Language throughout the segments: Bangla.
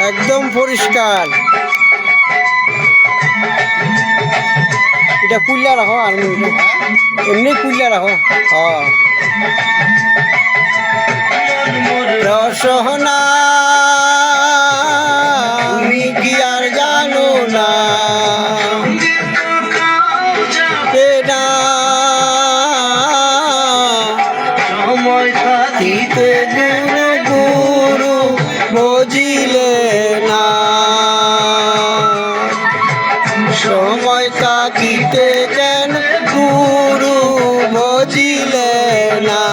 একদম পরিষ্কার। এটা কুল্লা রাখো আর এমনি কুল্লা রাখো হ্যাঁ। রসনা তুমি কি জানো না? সময় কাটিতে কেন গুরু বুঝিলে না।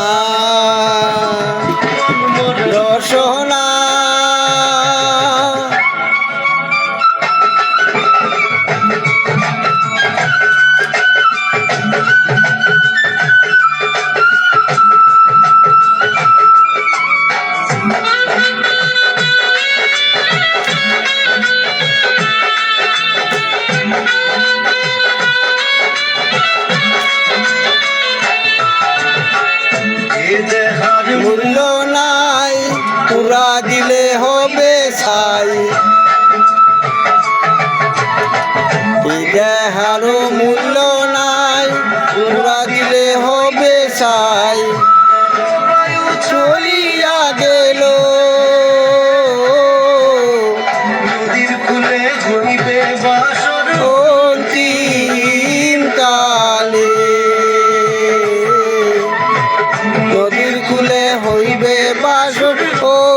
রসনা এই দেহারও মূল্য নাই পুরা দিলে হবে বায়ু চলিয়া গেল। নদীর কুলে হইবে বাসর। অন্তিম কালে নদীর কুলে হইবে বাসর। অন্তিম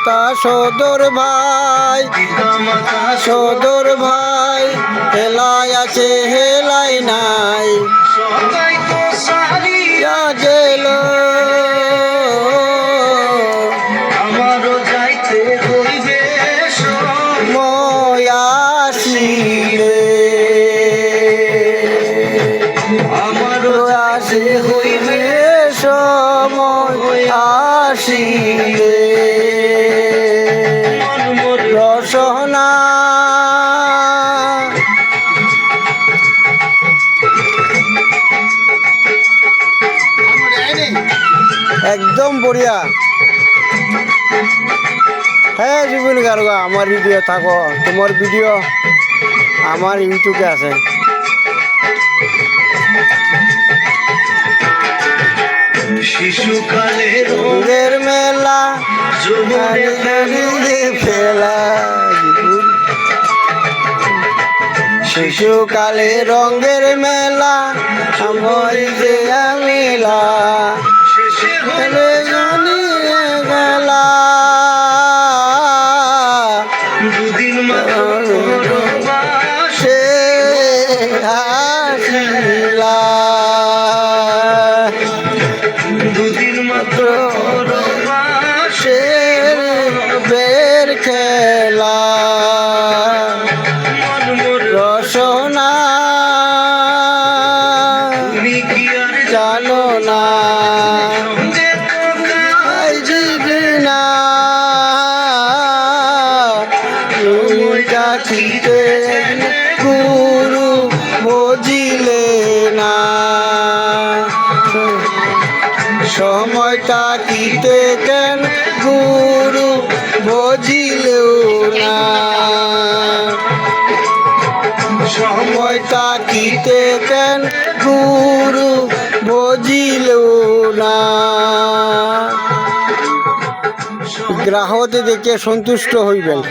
মাতা সদর ভাই। পিতা মাতা সদর ভাই হেলাই আছে হেলাই নাই। গেল। হইবে সময় আসিলে। একদম বঢ়িয়া হ্যাঁ জীবন গারগা আমার ভিডিও থাকো। তোমার ভিডিও আমার ইউটিউবে আছে। শিশুকালের রঙের মেলা ফেলা। শিশুকালে রঙের মেলা My tomorrow. বুঝিলে না। সময়টা কিতে কেন গুরু বুঝিলেও না। সময়টা কিতে কেন গুরু বুঝিলেও না। গ্রাহকে দেখে সন্তুষ্ট হইবেন।